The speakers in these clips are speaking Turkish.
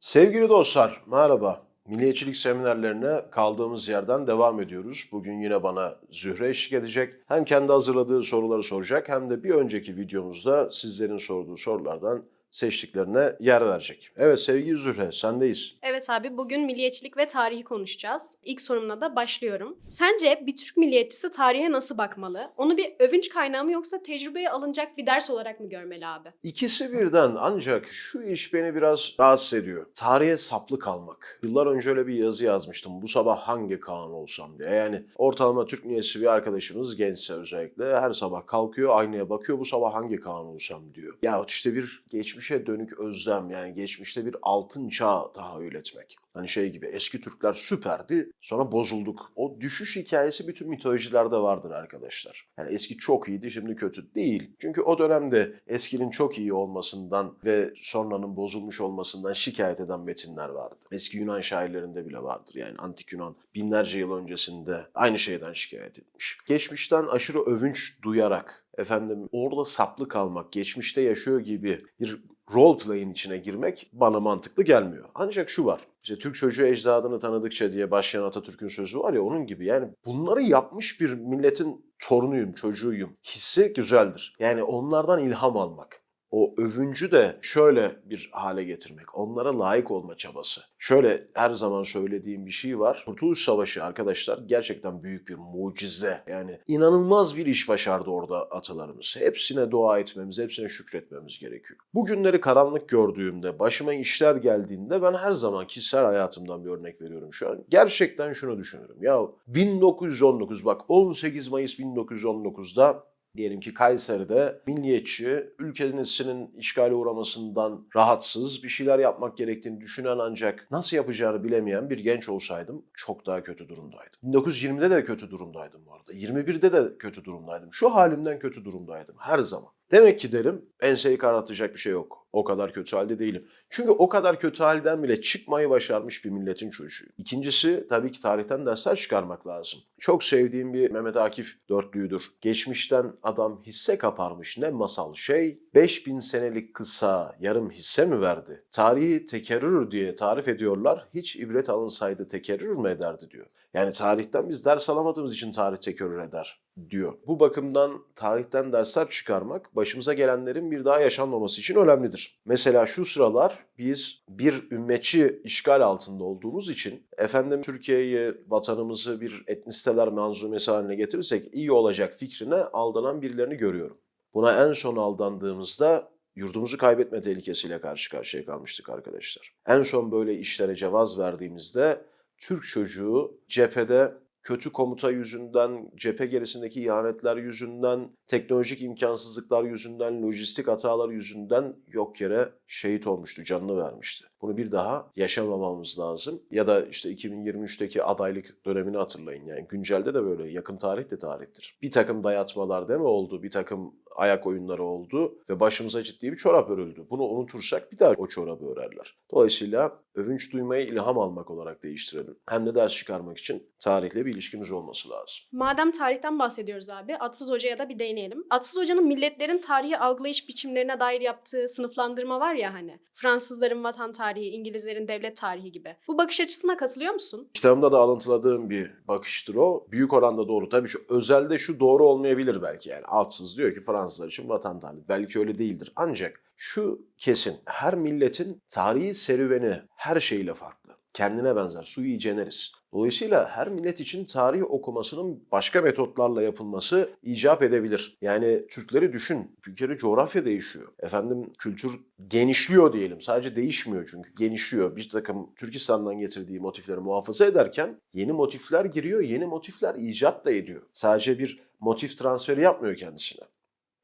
Sevgili dostlar, merhaba. Milliyetçilik seminerlerine kaldığımız yerden devam ediyoruz. Bugün yine bana Zühre eşlik edecek. Hem kendi hazırladığı soruları soracak hem de bir önceki videomuzda sizlerin sorduğu sorulardan seçtiklerine yer verecek. Evet sevgili Zühre, sendeyiz. Evet abi bugün milliyetçilik ve tarihi konuşacağız. İlk sorumla da başlıyorum. Sence bir Türk milliyetçisi tarihe nasıl bakmalı? Onu bir övünç kaynağı mı yoksa tecrübeye alınacak bir ders olarak mı görmeli abi? İkisi birden ancak şu iş beni biraz rahatsız ediyor. Tarihe saplı kalmak. Yıllar önce öyle bir yazı yazmıştım. Bu sabah hangi Kaan olsam diye. Yani ortalama Türk milliyetçisi bir arkadaşımız gençse özellikle her sabah kalkıyor aynaya bakıyor bu sabah hangi Kaan olsam diyor. Ya işte bir geçmişe dönük özlem yani geçmişte bir altın çağ tahayyül etmek. Hani şey gibi eski Türkler süperdi sonra bozulduk. O düşüş hikayesi bütün mitolojilerde vardır arkadaşlar. Yani eski çok iyiydi şimdi kötü değil. Çünkü o dönemde eskinin çok iyi olmasından ve sonranın bozulmuş olmasından şikayet eden metinler vardı. Eski Yunan şairlerinde bile vardır. Yani antik Yunan binlerce yıl öncesinde aynı şeyden şikayet etmiş. Geçmişten aşırı övünç duyarak efendim orada saplı kalmak, geçmişte yaşıyor gibi bir role play'in içine girmek bana mantıklı gelmiyor. Ancak şu var. İşte Türk çocuğu ecdadını tanıdıkça diye başlayan Atatürk'ün sözü var ya onun gibi. Yani bunları yapmış bir milletin torunuyum, çocuğuyum. Hissi güzeldir. Yani onlardan ilham almak. O övüncü de şöyle bir hale getirmek. Onlara layık olma çabası. Şöyle her zaman söylediğim bir şey var. Kurtuluş Savaşı arkadaşlar gerçekten büyük bir mucize. Yani inanılmaz bir iş başardı orada atalarımız. Hepsine dua etmemiz, hepsine şükretmemiz gerekiyor. Bugünleri karanlık gördüğümde, başıma işler geldiğinde ben her zaman kişisel hayatımdan bir örnek veriyorum şu an. Gerçekten şunu düşünüyorum. Ya 1919 bak 18 Mayıs 1919'da diyelim ki Kayseri'de milliyetçi, ülkesinin işgale uğramasından rahatsız, bir şeyler yapmak gerektiğini düşünen ancak nasıl yapacağını bilemeyen bir genç olsaydım çok daha kötü durumdaydım. 1920'de de kötü durumdaydım bu arada. 21'de de kötü durumdaydım. Şu halimden kötü durumdaydım her zaman. Demek ki derim enseyi karartacak bir şey yok. O kadar kötü halde değilim. Çünkü o kadar kötü halden bile çıkmayı başarmış bir milletin çocuğu. İkincisi tabii ki tarihten dersler çıkarmak lazım. Çok sevdiğim bir Mehmet Akif dörtlüğüdür. Geçmişten adam hisse kaparmış ne masal şey. 5000 senelik kısa yarım hisse mi verdi? Tarihi tekerrür diye tarif ediyorlar. Hiç ibret alınsaydı tekerrür mü ederdi diyor. Yani tarihten biz ders alamadığımız için tarih tekerrür eder diyor. Bu bakımdan tarihten dersler çıkarmak başımıza gelenlerin bir daha yaşanmaması için önemlidir. Mesela şu sıralar biz bir ümmetçi işgal altında olduğumuz için efendim Türkiye'yi, vatanımızı bir etnisiteler manzumesi haline getirirsek iyi olacak fikrine aldanan birilerini görüyorum. Buna en son aldandığımızda yurdumuzu kaybetme tehlikesiyle karşı karşıya kalmıştık arkadaşlar. En son böyle işlere cevaz verdiğimizde Türk çocuğu cephede kötü komuta yüzünden, cephe gerisindeki ihanetler yüzünden, teknolojik imkansızlıklar yüzünden, lojistik hatalar yüzünden yok yere şehit olmuştu, canını vermişti. Bunu bir daha yaşamamamız lazım. Ya da işte 2023'teki adaylık dönemini hatırlayın. Yani güncelde de böyle, yakın tarih de tarihtir. Bir takım dayatmalar değil mi oldu? Bir takım ayak oyunları oldu ve başımıza ciddi bir çorap örüldü. Bunu unutursak bir daha o çorabı örerler. Dolayısıyla övünç duymayı ilham almak olarak değiştirelim. Hem de ders çıkarmak için tarihle bir ilişkimiz olması lazım. Madem tarihten bahsediyoruz abi, Atsız Hoca'ya da bir değinelim. Atsız Hoca'nın milletlerin tarihi algılayış biçimlerine dair yaptığı sınıflandırma var ya hani. Fransızların vatan tarihi, İngilizlerin devlet tarihi gibi. Bu bakış açısına katılıyor musun? Kitabımda da alıntıladığım bir bakıştır o. Büyük oranda doğru. Tabii şu özelde şu doğru olmayabilir belki yani. Altsız diyor ki Fransızlar için vatan tarihi. Belki öyle değildir. Ancak şu kesin. Her milletin tarihi serüveni her şeyle farklı. Kendine benzer. Sui generis. Dolayısıyla her millet için tarih okumasının başka metotlarla yapılması icap edebilir. Yani Türkleri düşün. Bir kere coğrafya değişiyor. Efendim kültür genişliyor diyelim. Sadece değişmiyor çünkü genişliyor. Bir takım Türkistan'dan getirdiği motifleri muhafaza ederken yeni motifler giriyor. Yeni motifler icat da ediyor. Sadece bir motif transferi yapmıyor kendisine.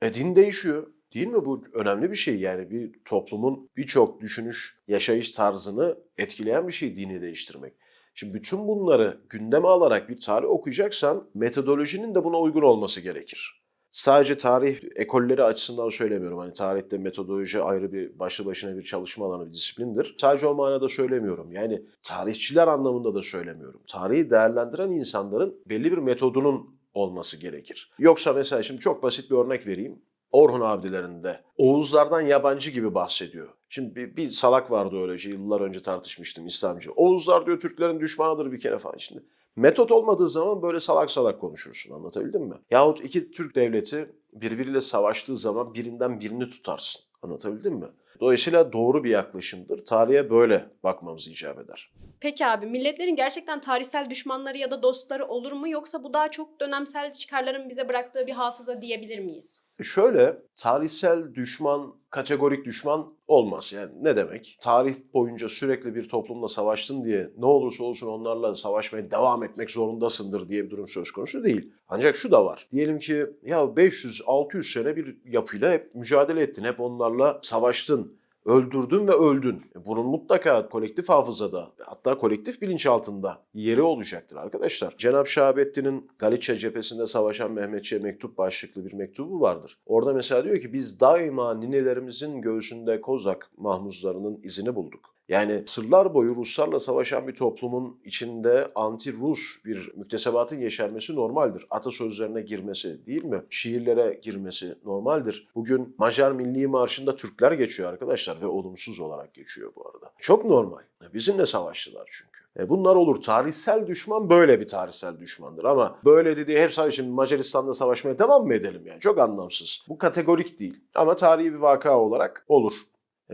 E din değişiyor. Değil mi bu önemli bir şey yani bir toplumun birçok düşünüş, yaşayış tarzını etkileyen bir şey dini değiştirmek. Şimdi bütün bunları gündeme alarak bir tarih okuyacaksan metodolojinin de buna uygun olması gerekir. Sadece tarih ekolleri açısından söylemiyorum. Hani tarihte metodoloji ayrı bir başlı başına bir çalışma alanı, bir disiplindir. Sadece o manada söylemiyorum. Yani tarihçiler anlamında da söylemiyorum. Tarihi değerlendiren insanların belli bir metodunun olması gerekir. Yoksa mesela şimdi çok basit bir örnek vereyim. Orhun abilerinde Oğuzlardan yabancı gibi bahsediyor. Şimdi bir, bir salak vardı öylece yıllar önce tartışmıştım İslamcı. Oğuzlar diyor Türklerin düşmanıdır bir kere falan şimdi. Metot olmadığı zaman böyle salak salak konuşursun anlatabildim mi? Yahut iki Türk devleti birbiriyle savaştığı zaman birinden birini tutarsın. Anlatabildim mi? Dolayısıyla doğru bir yaklaşımdır. Tarihe böyle bakmamız icap eder. Peki abi milletlerin gerçekten tarihsel düşmanları ya da dostları olur mu yoksa bu daha çok dönemsel çıkarların bize bıraktığı bir hafıza diyebilir miyiz? Şöyle tarihsel düşman, kategorik düşman olmaz. Yani ne demek? Tarih boyunca sürekli bir toplumla savaştın diye ne olursa olsun onlarla savaşmaya devam etmek zorundasındır diye bir durum söz konusu değil. Ancak şu da var. Diyelim ki ya 500-600 sene bir yapıyla hep mücadele ettin. Hep onlarla savaştın. Öldürdün ve öldün. E, Bunun mutlaka kolektif hafızada hatta kolektif bilinçaltında yeri olacaktır arkadaşlar. Cenab-ı Şahabettin'in Galicia cephesinde savaşan Mehmetçi'ye mektup başlıklı bir mektubu vardır. Orada mesela diyor ki biz daima ninelerimizin göğsünde kozak mahmuzlarının izini bulduk. Yani sırlar boyu Ruslarla savaşan bir toplumun içinde anti-Rus bir müktesebatın yeşermesi normaldir. Atasözlerine girmesi değil mi? Şiirlere girmesi normaldir. Bugün Macar Milli Marşı'nda Türkler geçiyor arkadaşlar ve olumsuz olarak geçiyor bu arada. Çok normal. Bizimle savaştılar çünkü. E bunlar olur. Tarihsel düşman böyle bir tarihsel düşmandır ama böyle dediği hep sadece şimdi Macaristan'da savaşmaya devam mı edelim yani? Çok anlamsız. Bu kategorik değil ama tarihi bir vaka olarak olur.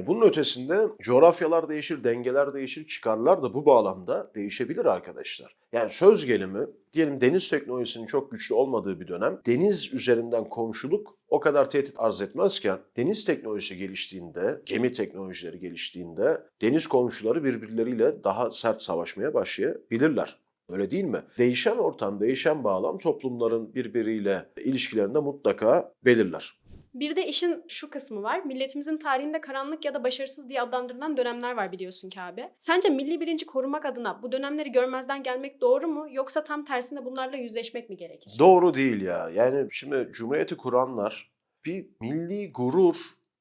E bunun ötesinde coğrafyalar değişir, dengeler değişir, çıkarlar da bu bağlamda değişebilir arkadaşlar. Yani söz gelimi, diyelim deniz teknolojisinin çok güçlü olmadığı bir dönem, deniz üzerinden komşuluk o kadar tehdit arz etmezken, deniz teknolojisi geliştiğinde, gemi teknolojileri geliştiğinde, deniz komşuları birbirleriyle daha sert savaşmaya başlayabilirler. Öyle değil mi? Değişen ortam, değişen bağlam toplumların birbiriyle ilişkilerinde mutlaka belirler. Bir de işin şu kısmı var. Milletimizin tarihinde karanlık ya da başarısız diye adlandırılan dönemler var biliyorsun ki abi. Sence milli bilinci korumak adına bu dönemleri görmezden gelmek doğru mu yoksa tam tersine bunlarla yüzleşmek mi gerekir? Doğru değil ya. Yani şimdi Cumhuriyeti kuranlar bir milli gurur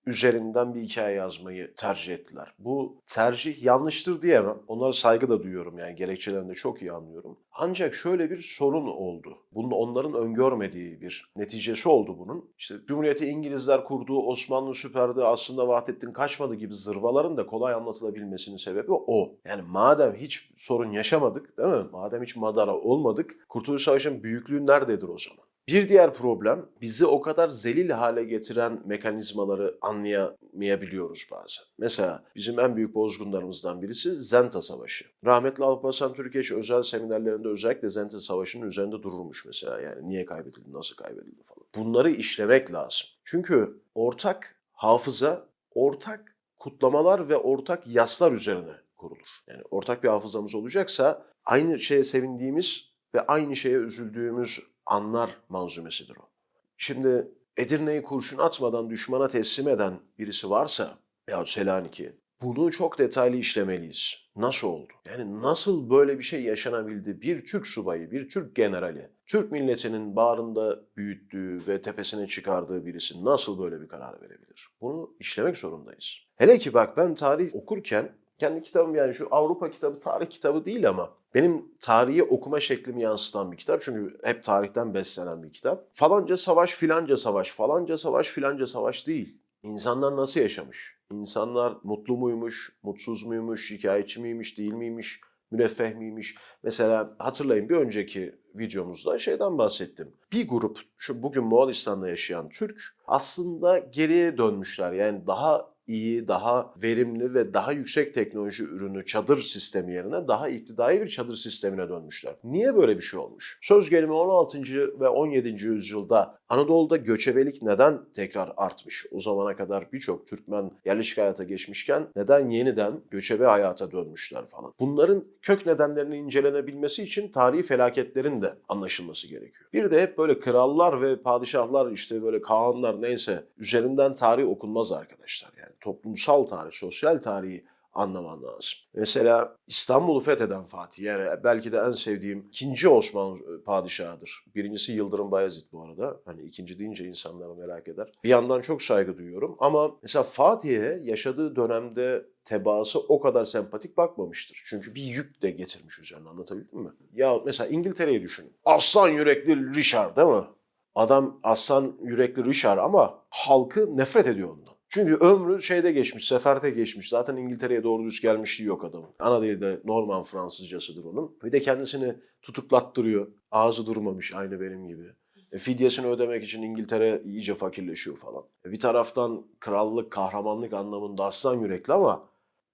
üzerinden bir hikaye yazmayı tercih ettiler. Bu tercih yanlıştır diyemem. Onlara saygı da duyuyorum yani gerekçelerini de çok iyi anlıyorum. Ancak şöyle bir sorun oldu. Bunun onların öngörmediği bir neticesi oldu bunun. İşte Cumhuriyeti İngilizler kurduğu Osmanlı süperdi aslında Vahdettin kaçmadı gibi zırvaların da kolay anlatılabilmesinin sebebi o. Yani madem hiç sorun yaşamadık değil mi? Madem hiç madara olmadık Kurtuluş Savaşı'nın büyüklüğü nerededir o zaman? Bir diğer problem bizi o kadar zelil hale getiren mekanizmaları anlayamayabiliyoruz bazen. Mesela bizim en büyük bozgunlarımızdan birisi Zenta Savaşı. Rahmetli Alparslan Türkeş özel seminerlerinde özellikle Zenta Savaşı'nın üzerinde dururmuş mesela. Yani niye kaybedildi, nasıl kaybedildi falan. Bunları işlemek lazım. Çünkü ortak hafıza, ortak kutlamalar ve ortak yaslar üzerine kurulur. Yani ortak bir hafızamız olacaksa aynı şeye sevindiğimiz ve aynı şeye üzüldüğümüz anlar manzumesidir o. Şimdi Edirne'yi kurşun atmadan düşmana teslim eden birisi varsa yahut Selanik'i bunu çok detaylı işlemeliyiz. Nasıl oldu? Yani nasıl böyle bir şey yaşanabildi? Bir Türk subayı, bir Türk generali, Türk milletinin bağrında büyüttüğü ve tepesine çıkardığı birisi nasıl böyle bir karar verebilir? Bunu işlemek zorundayız. Hele ki bak ben tarih okurken kendi kitabım yani şu Avrupa kitabı tarih kitabı değil ama benim tarihi okuma şeklimi yansıtan bir kitap. Çünkü hep tarihten beslenen bir kitap. Falanca savaş filanca savaş, falanca savaş filanca savaş değil. İnsanlar nasıl yaşamış? İnsanlar mutlu muymuş, mutsuz muymuş, şikayetçi miymiş, değil miymiş, müreffeh miymiş? Mesela hatırlayın bir önceki videomuzda şeyden bahsettim. Bir grup şu bugün Moğolistan'da yaşayan Türk aslında geriye dönmüşler. Yani daha iyi, daha verimli ve daha yüksek teknoloji ürünü çadır sistemi yerine daha iktidai bir çadır sistemine dönmüşler. Niye böyle bir şey olmuş? Söz gelimi 16. ve 17. yüzyılda Anadolu'da göçebelik neden tekrar artmış? O zamana kadar birçok Türkmen yerleşik hayata geçmişken neden yeniden göçebe hayata dönmüşler falan? Bunların kök nedenlerinin incelenebilmesi için tarihi felaketlerin de anlaşılması gerekiyor. Bir de hep böyle krallar ve padişahlar işte böyle kağanlar neyse üzerinden tarih okunmaz arkadaşlar. Toplumsal tarih, sosyal tarihi anlaman lazım. Mesela İstanbul'u fetheden Fatih yani belki de en sevdiğim ikinci Osmanlı padişahıdır. Birincisi Yıldırım Bayezid bu arada. Hani ikinci deyince insanlar merak eder. Bir yandan çok saygı duyuyorum ama mesela Fatih'e yaşadığı dönemde tebaası o kadar sempatik bakmamıştır. Çünkü bir yük de getirmiş üzerine anlatabildim mi? Ya mesela İngiltere'yi düşünün. Aslan yürekli Richard değil mi? Adam aslan yürekli Richard ama halkı nefret ediyor ondan. Çünkü ömrü şeyde geçmiş, seferde geçmiş. Zaten İngiltere'ye doğru düz gelmişliği yok adamın. Ana dili de Norman Fransızcasıdır onun. Bir de kendisini tutuklattırıyor. Ağzı durmamış aynı benim gibi. E, fidyesini ödemek için İngiltere iyice fakirleşiyor falan. E, bir taraftan krallık, kahramanlık anlamında aslan yürekli ama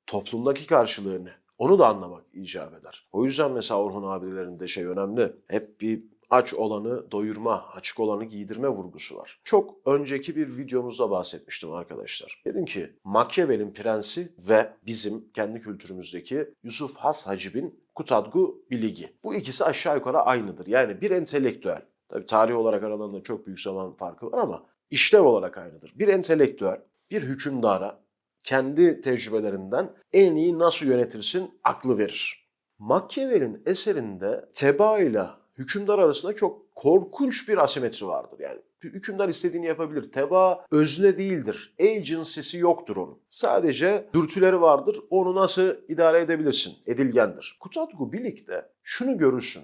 toplumdaki karşılığı ne? Onu da anlamak icap eder. O yüzden mesela Orhun abilerinde şey önemli. Hep bir aç olanı doyurma, açık olanı giydirme vurgusu var. Çok önceki bir videomuzda bahsetmiştim arkadaşlar. Dedim ki Machiavelli'nin prensi ve bizim kendi kültürümüzdeki Yusuf Has Hacib'in Kutadgu Biligi. Bu ikisi aşağı yukarı aynıdır. Yani bir entelektüel. Tabii tarih olarak aralarında çok büyük zaman farkı var ama işlev olarak aynıdır. Bir entelektüel, bir hükümdara kendi tecrübelerinden en iyi nasıl yönetirsin aklı verir. Machiavelli'nin eserinde teba ile hükümdar arasında çok korkunç bir asimetri vardır. Yani hükümdar istediğini yapabilir. Teba özne değildir. Agency'si yoktur onun. Sadece dürtüleri vardır. Onu nasıl idare edebilirsin? Edilgendir. Kutatgu Bilik'te şunu görürsün.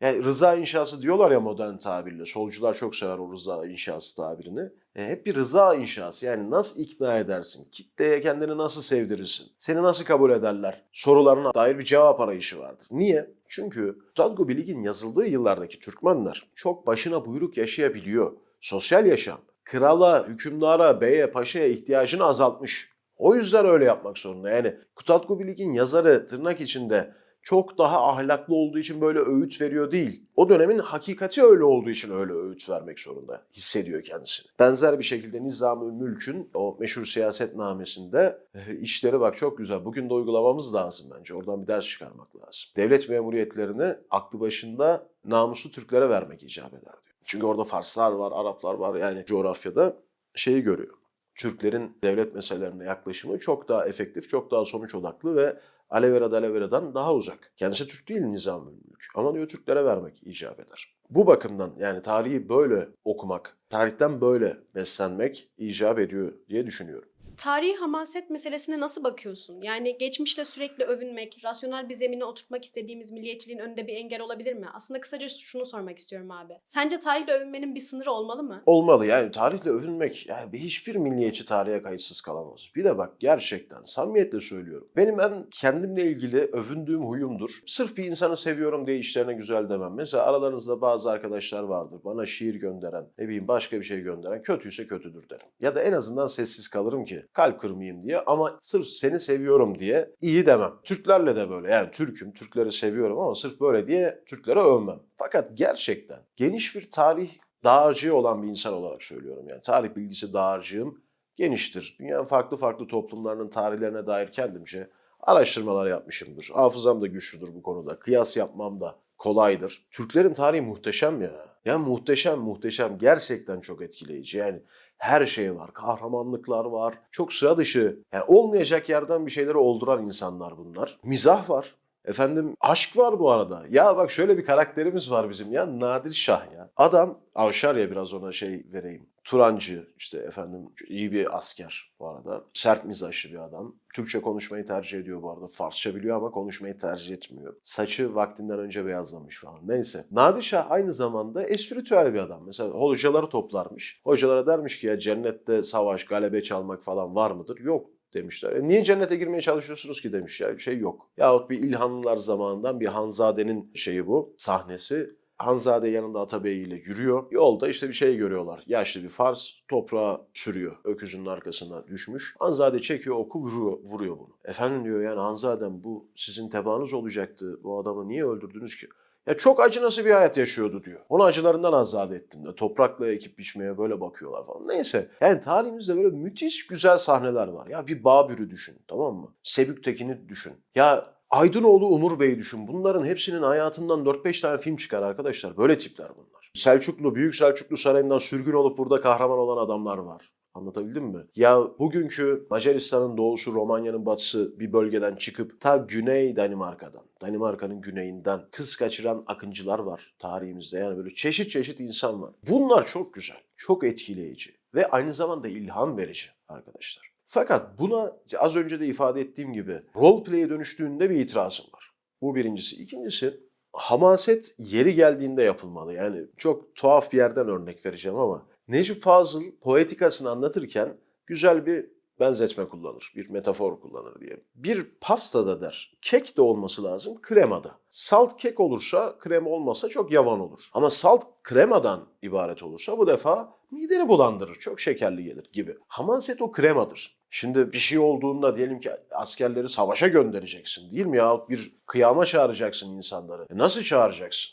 Yani rıza inşası diyorlar ya modern tabirle. Solcular çok sever o rıza inşası tabirini. E, hep bir rıza inşası. Yani nasıl ikna edersin? Kitleye kendini nasıl sevdirirsin? Seni nasıl kabul ederler? Sorularına dair bir cevap arayışı vardır. Niye? Çünkü Tadgo Bilig'in yazıldığı yıllardaki Türkmenler çok başına buyruk yaşayabiliyor. Sosyal yaşam, krala, hükümdara, beye, paşaya ihtiyacını azaltmış. O yüzden öyle yapmak zorunda. Yani Kutatku Bilig'in yazarı tırnak içinde çok daha ahlaklı olduğu için böyle öğüt veriyor değil. O dönemin hakikati öyle olduğu için öyle öğüt vermek zorunda hissediyor kendisini. Benzer bir şekilde Nizam-ı Mülk'ün o meşhur siyasetnamesinde e, işleri bak çok güzel. Bugün de uygulamamız lazım bence. Oradan bir ders çıkarmak lazım. Devlet memuriyetlerini aklı başında namuslu Türklere vermek icap eder diyor. Çünkü orada Farslar var, Araplar var yani coğrafyada şeyi görüyor. Türklerin devlet meselelerine yaklaşımı çok daha efektif, çok daha sonuç odaklı ve Alevera Dalevera'dan daha uzak. Kendisi Türk değil nizam mülk. Ama diyor Türklere vermek icap eder. Bu bakımdan yani tarihi böyle okumak, tarihten böyle beslenmek icap ediyor diye düşünüyorum. Tarihi hamaset meselesine nasıl bakıyorsun? Yani geçmişle sürekli övünmek, rasyonel bir zemine oturtmak istediğimiz milliyetçiliğin önünde bir engel olabilir mi? Aslında kısaca şunu sormak istiyorum abi. Sence tarihle övünmenin bir sınırı olmalı mı? Olmalı yani tarihle övünmek yani bir- hiçbir milliyetçi tarihe kayıtsız kalamaz. Bir de bak gerçekten samimiyetle söylüyorum. Benim en kendimle ilgili övündüğüm huyumdur. Sırf bir insanı seviyorum diye işlerine güzel demem. Mesela aralarınızda bazı arkadaşlar vardır. Bana şiir gönderen, ne bileyim başka bir şey gönderen kötüyse kötüdür derim. Ya da en azından sessiz kalırım ki kalp kırmayayım diye ama sırf seni seviyorum diye iyi demem. Türklerle de böyle yani Türk'üm, Türkleri seviyorum ama sırf böyle diye Türklere övmem. Fakat gerçekten geniş bir tarih dağarcığı olan bir insan olarak söylüyorum. Yani tarih bilgisi dağarcığım geniştir. Dünyanın farklı farklı toplumlarının tarihlerine dair kendimce araştırmalar yapmışımdır. Hafızam da güçlüdür bu konuda. Kıyas yapmam da kolaydır. Türklerin tarihi muhteşem ya. Ya muhteşem muhteşem. Gerçekten çok etkileyici. Yani her şey var. Kahramanlıklar var. Çok sıra dışı. Yani olmayacak yerden bir şeyleri olduran insanlar bunlar. Mizah var. Efendim aşk var bu arada. Ya bak şöyle bir karakterimiz var bizim ya. Nadir Şah ya. Adam Avşar ya biraz ona şey vereyim. Turancı işte efendim iyi bir asker bu arada. Sert mizaçlı bir adam. Türkçe konuşmayı tercih ediyor bu arada. Farsça biliyor ama konuşmayı tercih etmiyor. Saçı vaktinden önce beyazlamış falan. Neyse. Nadir Şah aynı zamanda espritüel bir adam. Mesela hocaları toplarmış. Hocalara dermiş ki ya cennette savaş, galebe çalmak falan var mıdır? Yok demişler. E niye cennete girmeye çalışıyorsunuz ki demiş ya bir şey yok. Yahut bir İlhanlılar zamanından bir Hanzade'nin şeyi bu sahnesi. Hanzade yanında Atabey ile yürüyor. Yolda işte bir şey görüyorlar. Yaşlı bir Fars toprağa sürüyor. Öküzünün arkasına düşmüş. Hanzade çekiyor oku vuruyor, vuruyor bunu. Efendim diyor yani Hanzadem bu sizin tebaanız olacaktı. Bu adamı niye öldürdünüz ki? Ya çok acı nasıl bir hayat yaşıyordu diyor. Onu acılarından azade ettim de. Toprakla ekip biçmeye böyle bakıyorlar falan. Neyse. Yani tarihimizde böyle müthiş güzel sahneler var. Ya bir Babür'ü düşün tamam mı? Sebüktekin'i düşün. Ya Aydınoğlu Umur Bey'i düşün. Bunların hepsinin hayatından 4-5 tane film çıkar arkadaşlar. Böyle tipler bunlar. Selçuklu, Büyük Selçuklu Sarayı'ndan sürgün olup burada kahraman olan adamlar var. Anlatabildim mi? Ya bugünkü Macaristan'ın doğusu, Romanya'nın batısı bir bölgeden çıkıp ta Güney Danimarka'dan, Danimarka'nın güneyinden kız kaçıran akıncılar var tarihimizde. Yani böyle çeşit çeşit insan var. Bunlar çok güzel, çok etkileyici ve aynı zamanda ilham verici arkadaşlar. Fakat buna az önce de ifade ettiğim gibi role play'e dönüştüğünde bir itirazım var. Bu birincisi. İkincisi hamaset yeri geldiğinde yapılmalı. Yani çok tuhaf bir yerden örnek vereceğim ama Necip Fazıl poetikasını anlatırken güzel bir benzetme kullanır, bir metafor kullanır diye. Bir pastada der, kek de olması lazım, kremada. Salt kek olursa, krema olmasa çok yavan olur. Ama salt kremadan ibaret olursa bu defa mideni bulandırır, çok şekerli gelir gibi. Hamaset o kremadır. Şimdi bir şey olduğunda diyelim ki askerleri savaşa göndereceksin değil mi ya? Bir kıyama çağıracaksın insanları. E nasıl çağıracaksın?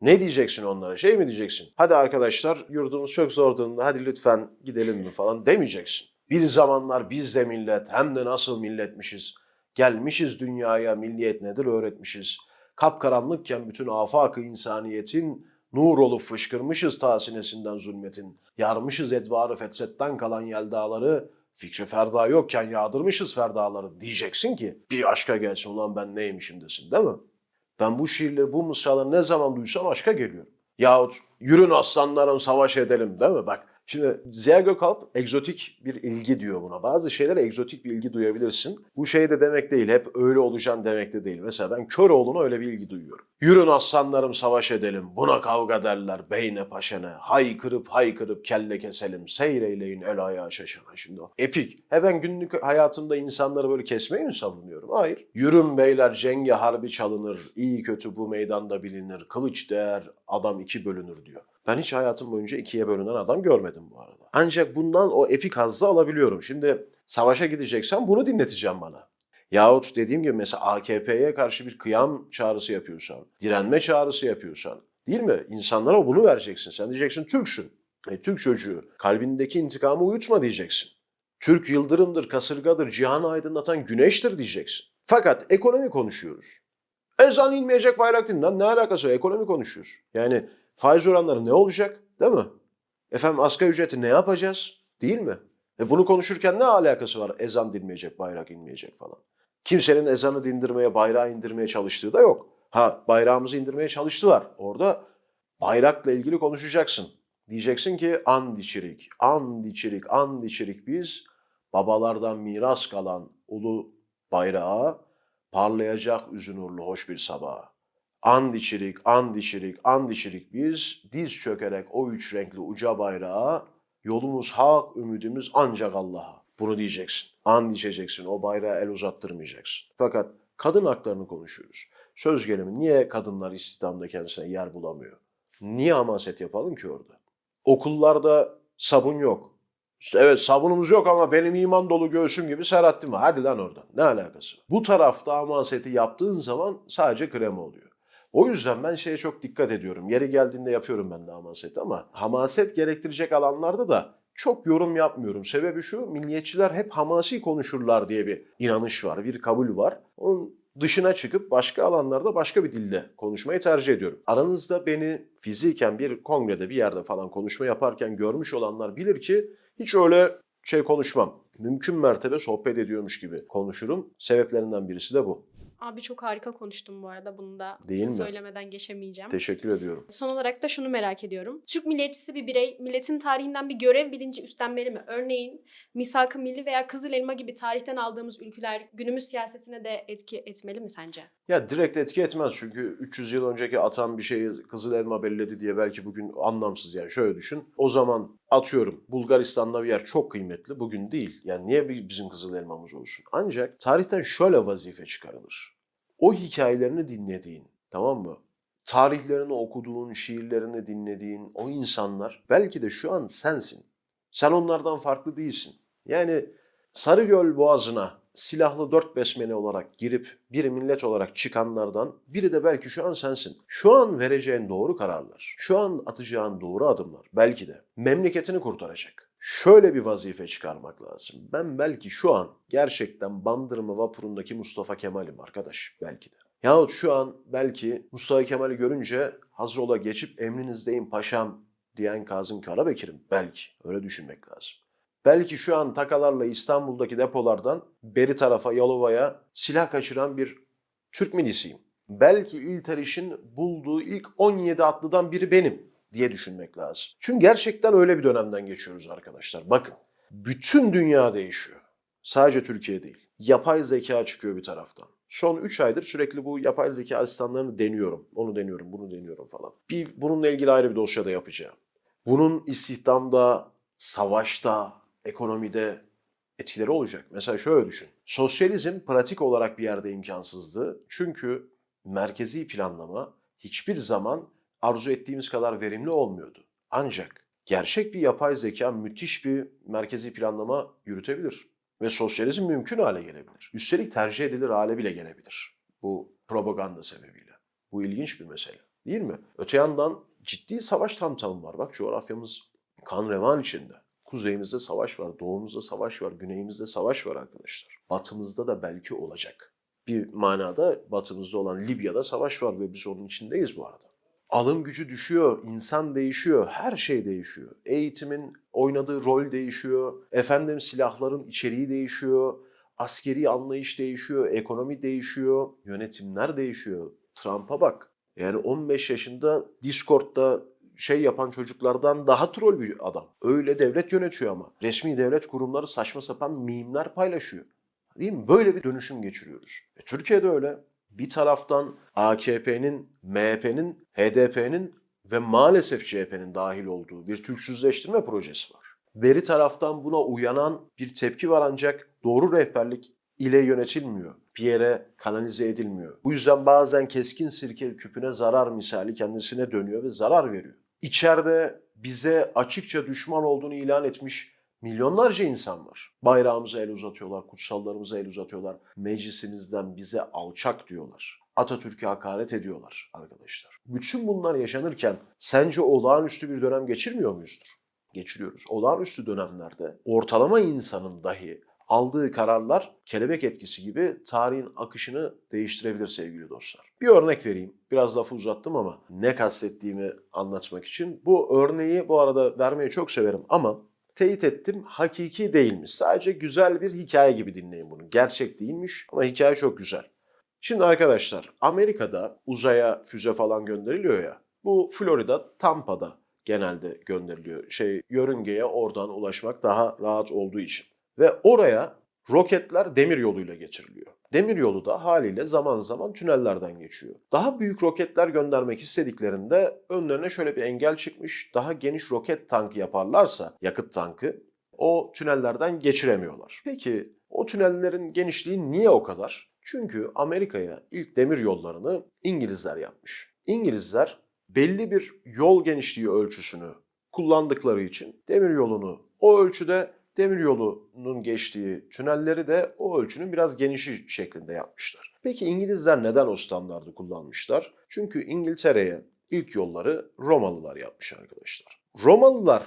Ne diyeceksin onlara? Şey mi diyeceksin? Hadi arkadaşlar yurdumuz çok zor durumda hadi lütfen gidelim mi falan demeyeceksin. Bir zamanlar biz de millet hem de nasıl milletmişiz. Gelmişiz dünyaya milliyet nedir öğretmişiz. Kapkaranlıkken bütün afakı insaniyetin nur olup fışkırmışız tasinesinden zulmetin. Yarmışız edvarı fetsetten kalan yeldaları fikri ferda yokken yağdırmışız ferdaları diyeceksin ki bir aşka gelsin ulan ben neymişim desin değil mi? Ben bu şiirleri, bu mısraları ne zaman duysam aşka geliyorum. Yahut yürün aslanlarım savaş edelim değil mi? Bak şimdi Ziya Gökalp egzotik bir ilgi diyor buna. Bazı şeylere egzotik bir ilgi duyabilirsin. Bu şey de demek değil, hep öyle olacaksın demek de değil. Mesela ben Köroğlu'na öyle bir ilgi duyuyorum. Yürün aslanlarım savaş edelim, buna kavga derler beyne paşene. Haykırıp haykırıp kelle keselim, seyreyleyin el ayağı şaşana. Şimdi o epik. He ben günlük hayatımda insanları böyle kesmeyi mi savunuyorum? Hayır. Yürün beyler cenge harbi çalınır, iyi kötü bu meydanda bilinir, kılıç değer, adam iki bölünür diyor. Ben hiç hayatım boyunca ikiye bölünen adam görmedim bu arada. Ancak bundan o epik hazzı alabiliyorum. Şimdi savaşa gideceksen bunu dinleteceğim bana. Yahut dediğim gibi mesela AKP'ye karşı bir kıyam çağrısı yapıyorsan, direnme çağrısı yapıyorsan, değil mi? İnsanlara bunu vereceksin. Sen diyeceksin Türksün. E, Türk çocuğu. Kalbindeki intikamı uyutma diyeceksin. Türk yıldırımdır, kasırgadır, cihanı aydınlatan güneştir diyeceksin. Fakat ekonomi konuşuyoruz. Ezan inmeyecek bayrak dinlen ne alakası var? Ekonomi konuşuyoruz. Yani faiz oranları ne olacak? Değil mi? Efendim asgari ücreti ne yapacağız? Değil mi? E bunu konuşurken ne alakası var? Ezan dinmeyecek, bayrak inmeyecek falan. Kimsenin ezanı dindirmeye, bayrağı indirmeye çalıştığı da yok. Ha bayrağımızı indirmeye çalıştılar. Orada bayrakla ilgili konuşacaksın. Diyeceksin ki and içirik, and içirik, and içirik biz babalardan miras kalan ulu bayrağı parlayacak üzün nurlu hoş bir sabaha. And içirik, and içirik, and içirik biz diz çökerek o üç renkli uca bayrağa yolumuz hak, ümidimiz ancak Allah'a. Bunu diyeceksin. And içeceksin, o bayrağa el uzattırmayacaksın. Fakat kadın haklarını konuşuyoruz. Söz gelimi niye kadınlar istihdamda kendisine yer bulamıyor? Niye hamaset yapalım ki orada? Okullarda sabun yok. Evet sabunumuz yok ama benim iman dolu göğsüm gibi Serhattin var. Hadi lan oradan. Ne alakası? Bu tarafta hamaseti yaptığın zaman sadece krema oluyor. O yüzden ben şeye çok dikkat ediyorum. Yeri geldiğinde yapıyorum ben de hamaseti ama hamaset gerektirecek alanlarda da çok yorum yapmıyorum. Sebebi şu, milliyetçiler hep hamasi konuşurlar diye bir inanış var, bir kabul var. Onun dışına çıkıp başka alanlarda başka bir dilde konuşmayı tercih ediyorum. Aranızda beni fiziken bir kongrede bir yerde falan konuşma yaparken görmüş olanlar bilir ki hiç öyle şey konuşmam. Mümkün mertebe sohbet ediyormuş gibi konuşurum. Sebeplerinden birisi de bu. Abi çok harika konuştum bu arada. Bunu da Değil mi? söylemeden geçemeyeceğim. Teşekkür ediyorum. Son olarak da şunu merak ediyorum. Türk milliyetçisi bir birey milletin tarihinden bir görev bilinci üstlenmeli mi? Örneğin Misak-ı Milli veya Kızıl Elma gibi tarihten aldığımız ülküler günümüz siyasetine de etki etmeli mi sence? Ya direkt etki etmez çünkü 300 yıl önceki atan bir şeyi Kızıl Elma belledi diye belki bugün anlamsız yani şöyle düşün. O zaman atıyorum Bulgaristan'da bir yer çok kıymetli bugün değil. Yani niye bi- bizim Kızıl Elmamız olsun? Ancak tarihten şöyle vazife çıkarılır. O hikayelerini dinlediğin tamam mı? Tarihlerini okuduğun, şiirlerini dinlediğin o insanlar belki de şu an sensin. Sen onlardan farklı değilsin. Yani Sarıgöl Boğazı'na silahlı dört besmele olarak girip bir millet olarak çıkanlardan biri de belki şu an sensin. Şu an vereceğin doğru kararlar, şu an atacağın doğru adımlar belki de memleketini kurtaracak. Şöyle bir vazife çıkarmak lazım. Ben belki şu an gerçekten Bandırma vapurundaki Mustafa Kemal'im arkadaş belki de. Yahut şu an belki Mustafa Kemal'i görünce hazır ola geçip emrinizdeyim paşam diyen Kazım Karabekir'im belki. Öyle düşünmek lazım. Belki şu an takalarla İstanbul'daki depolardan beri tarafa Yalova'ya silah kaçıran bir Türk milisiyim. Belki İlteriş'in bulduğu ilk 17 atlıdan biri benim diye düşünmek lazım. Çünkü gerçekten öyle bir dönemden geçiyoruz arkadaşlar. Bakın bütün dünya değişiyor. Sadece Türkiye değil. Yapay zeka çıkıyor bir taraftan. Son 3 aydır sürekli bu yapay zeka asistanlarını deniyorum. Onu deniyorum, bunu deniyorum falan. Bir bununla ilgili ayrı bir dosya da yapacağım. Bunun istihdamda, savaşta, ekonomide etkileri olacak. Mesela şöyle düşün. Sosyalizm pratik olarak bir yerde imkansızdı. Çünkü merkezi planlama hiçbir zaman arzu ettiğimiz kadar verimli olmuyordu. Ancak gerçek bir yapay zeka müthiş bir merkezi planlama yürütebilir. Ve sosyalizm mümkün hale gelebilir. Üstelik tercih edilir hale bile gelebilir. Bu propaganda sebebiyle. Bu ilginç bir mesele. Değil mi? Öte yandan ciddi savaş tamtamı var. Bak coğrafyamız kan revan içinde. Kuzeyimizde savaş var, doğumuzda savaş var, güneyimizde savaş var arkadaşlar. Batımızda da belki olacak. Bir manada batımızda olan Libya'da savaş var ve biz onun içindeyiz bu arada. Alım gücü düşüyor, insan değişiyor, her şey değişiyor. Eğitimin oynadığı rol değişiyor, efendim silahların içeriği değişiyor, askeri anlayış değişiyor, ekonomi değişiyor, yönetimler değişiyor. Trump'a bak. Yani 15 yaşında Discord'da şey yapan çocuklardan daha troll bir adam. Öyle devlet yönetiyor ama. Resmi devlet kurumları saçma sapan mimler paylaşıyor. Değil mi? Böyle bir dönüşüm geçiriyoruz. E, Türkiye'de öyle. Bir taraftan AKP'nin, MHP'nin, HDP'nin ve maalesef CHP'nin dahil olduğu bir Türksüzleştirme projesi var. Beri taraftan buna uyanan bir tepki var ancak doğru rehberlik ile yönetilmiyor. Bir yere kanalize edilmiyor. Bu yüzden bazen keskin sirke küpüne zarar misali kendisine dönüyor ve zarar veriyor. İçeride bize açıkça düşman olduğunu ilan etmiş milyonlarca insan var. Bayrağımıza el uzatıyorlar, kutsallarımıza el uzatıyorlar. Meclisimizden bize alçak diyorlar. Atatürk'e hakaret ediyorlar arkadaşlar. Bütün bunlar yaşanırken sence olağanüstü bir dönem geçirmiyor muyuzdur? Geçiriyoruz. Olağanüstü dönemlerde ortalama insanın dahi aldığı kararlar kelebek etkisi gibi tarihin akışını değiştirebilir sevgili dostlar. Bir örnek vereyim. Biraz lafı uzattım ama ne kastettiğimi anlatmak için. Bu örneği bu arada vermeyi çok severim ama teyit ettim hakiki değilmiş. Sadece güzel bir hikaye gibi dinleyin bunu. Gerçek değilmiş ama hikaye çok güzel. Şimdi arkadaşlar Amerika'da uzaya füze falan gönderiliyor ya. Bu Florida Tampa'da genelde gönderiliyor. Şey yörüngeye oradan ulaşmak daha rahat olduğu için. Ve oraya roketler demir yoluyla getiriliyor. Demir yolu da haliyle zaman zaman tünellerden geçiyor. Daha büyük roketler göndermek istediklerinde önlerine şöyle bir engel çıkmış. Daha geniş roket tankı yaparlarsa, yakıt tankı, o tünellerden geçiremiyorlar. Peki o tünellerin genişliği niye o kadar? Çünkü Amerika'ya ilk demir yollarını İngilizler yapmış. İngilizler belli bir yol genişliği ölçüsünü kullandıkları için demir yolunu o ölçüde demir yolunun geçtiği tünelleri de o ölçünün biraz genişi şeklinde yapmışlar. Peki İngilizler neden o standardı kullanmışlar? Çünkü İngiltere'ye ilk yolları Romalılar yapmış arkadaşlar. Romalılar,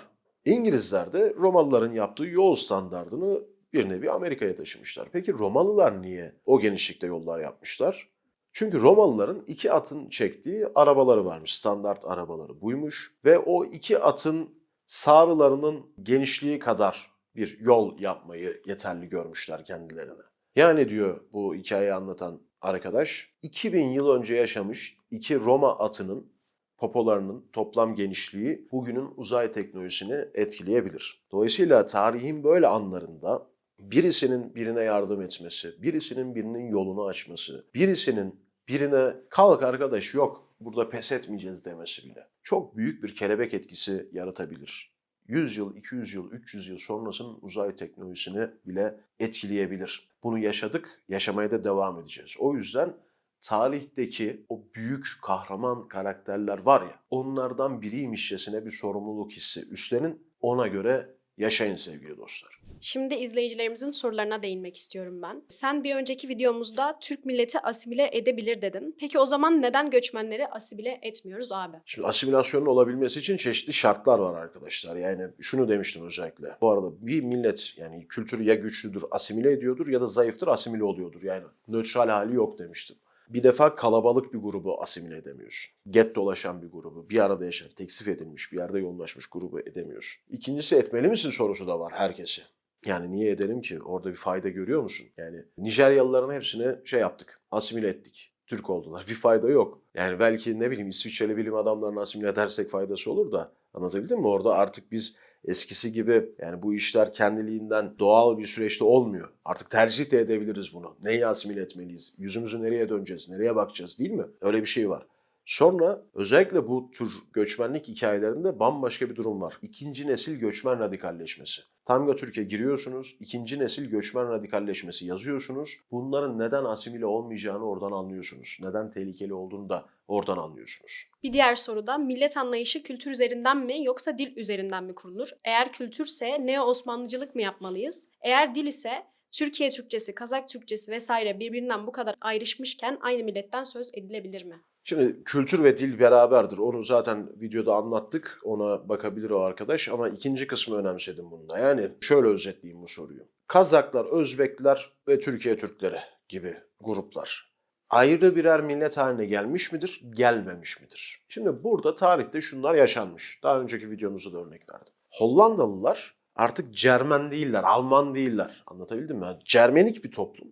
İngilizler de Romalıların yaptığı yol standardını bir nevi Amerika'ya taşımışlar. Peki Romalılar niye o genişlikte yollar yapmışlar? Çünkü Romalıların iki atın çektiği arabaları varmış. Standart arabaları buymuş. Ve o iki atın sağrılarının genişliği kadar bir yol yapmayı yeterli görmüşler kendilerine. Yani diyor bu hikayeyi anlatan arkadaş, 2000 yıl önce yaşamış iki Roma atının popolarının toplam genişliği bugünün uzay teknolojisini etkileyebilir. Dolayısıyla tarihin böyle anlarında birisinin birine yardım etmesi, birisinin birinin yolunu açması, birisinin birine kalk arkadaş yok burada pes etmeyeceğiz demesi bile çok büyük bir kelebek etkisi yaratabilir. 100 yıl, 200 yıl, 300 yıl sonrasının uzay teknolojisini bile etkileyebilir. Bunu yaşadık, yaşamaya da devam edeceğiz. O yüzden tarihteki o büyük kahraman karakterler var ya, onlardan biriymişçesine bir sorumluluk hissi üstlenin, ona göre yaşayın sevgili dostlar. Şimdi izleyicilerimizin sorularına değinmek istiyorum ben. Sen bir önceki videomuzda Türk milleti asimile edebilir dedin. Peki o zaman neden göçmenleri asimile etmiyoruz abi? Şimdi asimilasyonun olabilmesi için çeşitli şartlar var arkadaşlar. Yani şunu demiştim özellikle. Bu arada bir millet yani kültürü ya güçlüdür, asimile ediyordur ya da zayıftır, asimile oluyordur. Yani nötral hali yok demiştim. Bir defa kalabalık bir grubu asimile edemiyorsun. Get dolaşan bir grubu, bir arada yaşayan, teksif edilmiş, bir yerde yoğunlaşmış grubu edemiyorsun. İkincisi etmeli misin sorusu da var herkese. Yani niye edelim ki? Orada bir fayda görüyor musun? Yani Nijeryalıların hepsini şey yaptık, asimile ettik. Türk oldular. Bir fayda yok. Yani belki ne bileyim İsviçreli bilim adamlarını asimile edersek faydası olur da anlatabildim mi? Orada artık biz eskisi gibi yani bu işler kendiliğinden doğal bir süreçte olmuyor. Artık tercih de edebiliriz bunu. Neyi asimile etmeliyiz? Yüzümüzü nereye döneceğiz? Nereye bakacağız değil mi? Öyle bir şey var. Sonra özellikle bu tür göçmenlik hikayelerinde bambaşka bir durum var. İkinci nesil göçmen radikalleşmesi. Tamga Türkiye giriyorsunuz, ikinci nesil göçmen radikalleşmesi yazıyorsunuz. Bunların neden asimile olmayacağını oradan anlıyorsunuz. Neden tehlikeli olduğunu da oradan anlıyorsunuz. Bir diğer soru da millet anlayışı kültür üzerinden mi yoksa dil üzerinden mi kurulur? Eğer kültürse neo Osmanlıcılık mı yapmalıyız? Eğer dil ise Türkiye Türkçesi, Kazak Türkçesi vesaire birbirinden bu kadar ayrışmışken aynı milletten söz edilebilir mi? Şimdi kültür ve dil beraberdir. Onu zaten videoda anlattık. Ona bakabilir o arkadaş. Ama ikinci kısmı önemsedim bunda. Yani şöyle özetleyeyim bu soruyu. Kazaklar, Özbekler ve Türkiye Türkleri gibi gruplar ayrı birer millet haline gelmiş midir, gelmemiş midir? Şimdi burada tarihte şunlar yaşanmış. Daha önceki videomuzda da örnek verdim. Hollandalılar artık Cermen değiller, Alman değiller. Anlatabildim mi? Yani Cermenik bir toplum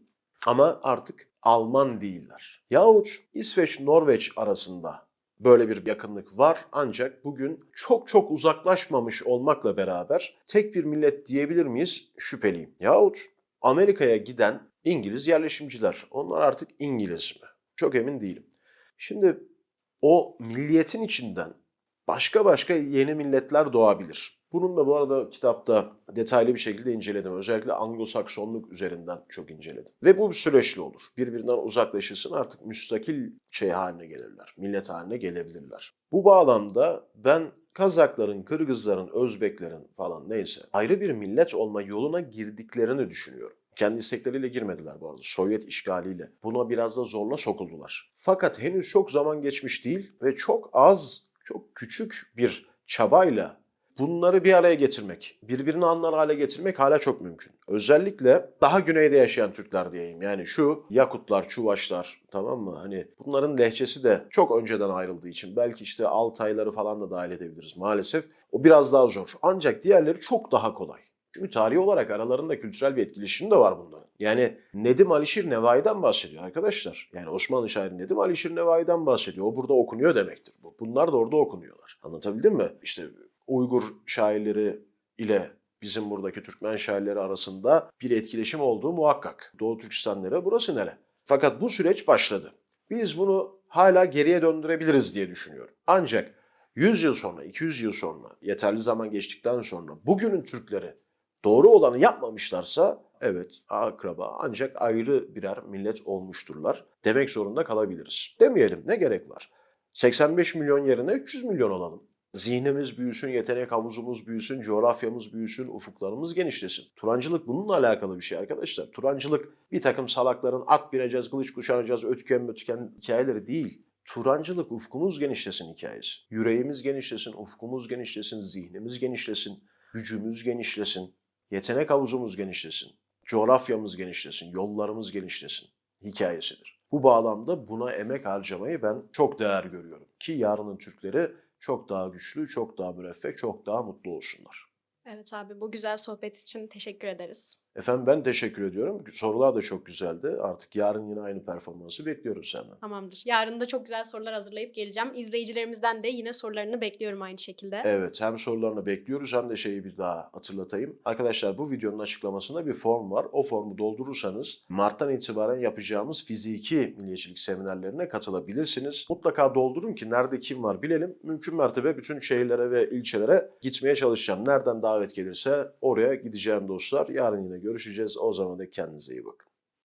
ama artık Alman değiller. Yahut İsveç, Norveç arasında böyle bir yakınlık var ancak bugün çok çok uzaklaşmamış olmakla beraber tek bir millet diyebilir miyiz? Şüpheliyim. Yahut Amerika'ya giden İngiliz yerleşimciler. Onlar artık İngiliz mi? Çok emin değilim. Şimdi o milliyetin içinden başka başka yeni milletler doğabilir. Bunun da bu arada kitapta detaylı bir şekilde inceledim. Özellikle Anglo-Saksonluk üzerinden çok inceledim. Ve bu bir süreçli olur. Birbirinden uzaklaşırsın artık müstakil şey haline gelirler. Millet haline gelebilirler. Bu bağlamda ben Kazakların, Kırgızların, Özbeklerin falan neyse ayrı bir millet olma yoluna girdiklerini düşünüyorum. Kendi istekleriyle girmediler bu arada. Sovyet işgaliyle. Buna biraz da zorla sokuldular. Fakat henüz çok zaman geçmiş değil ve çok az, çok küçük bir çabayla bunları bir araya getirmek, birbirini anlar hale getirmek hala çok mümkün. Özellikle daha güneyde yaşayan Türkler diyeyim. Yani şu Yakutlar, Çuvaşlar tamam mı? Hani bunların lehçesi de çok önceden ayrıldığı için belki işte Altayları falan da dahil edebiliriz maalesef. O biraz daha zor. Ancak diğerleri çok daha kolay. Çünkü tarihi olarak aralarında kültürel bir etkileşim de var bunların. Yani Nedim Alişir Nevai'den bahsediyor arkadaşlar. Yani Osmanlı şairi Nedim Alişir Nevai'den bahsediyor. O burada okunuyor demektir. bu. Bunlar da orada okunuyorlar. Anlatabildim mi? İşte Uygur şairleri ile bizim buradaki Türkmen şairleri arasında bir etkileşim olduğu muhakkak. Doğu Türkistan nere, burası nere? Fakat bu süreç başladı. Biz bunu hala geriye döndürebiliriz diye düşünüyorum. Ancak 100 yıl sonra, 200 yıl sonra, yeterli zaman geçtikten sonra bugünün Türkleri doğru olanı yapmamışlarsa evet akraba ancak ayrı birer millet olmuşturlar demek zorunda kalabiliriz. Demeyelim ne gerek var? 85 milyon yerine 300 milyon olalım. Zihnimiz büyüsün, yetenek havuzumuz büyüsün, coğrafyamız büyüsün, ufuklarımız genişlesin. Turancılık bununla alakalı bir şey arkadaşlar. Turancılık bir takım salakların at bineceğiz, kılıç kuşanacağız, ötken ötken hikayeleri değil. Turancılık ufkumuz genişlesin hikayesi. Yüreğimiz genişlesin, ufkumuz genişlesin, zihnimiz genişlesin, gücümüz genişlesin, yetenek havuzumuz genişlesin, coğrafyamız genişlesin, yollarımız genişlesin hikayesidir. Bu bağlamda buna emek harcamayı ben çok değer görüyorum. Ki yarının Türkleri çok daha güçlü, çok daha müreffeh, çok daha mutlu olsunlar. Evet abi bu güzel sohbet için teşekkür ederiz. Efendim ben teşekkür ediyorum. Sorular da çok güzeldi. Artık yarın yine aynı performansı bekliyorum senden. Tamamdır. Yarın da çok güzel sorular hazırlayıp geleceğim. İzleyicilerimizden de yine sorularını bekliyorum aynı şekilde. Evet hem sorularını bekliyoruz hem de şeyi bir daha hatırlatayım. Arkadaşlar bu videonun açıklamasında bir form var. O formu doldurursanız Mart'tan itibaren yapacağımız fiziki milliyetçilik seminerlerine katılabilirsiniz. Mutlaka doldurun ki nerede kim var bilelim. Mümkün mertebe bütün şehirlere ve ilçelere gitmeye çalışacağım. Nereden davet gelirse oraya gideceğim dostlar. Yarın yine görüşeceğiz. O zaman da kendinize iyi bakın.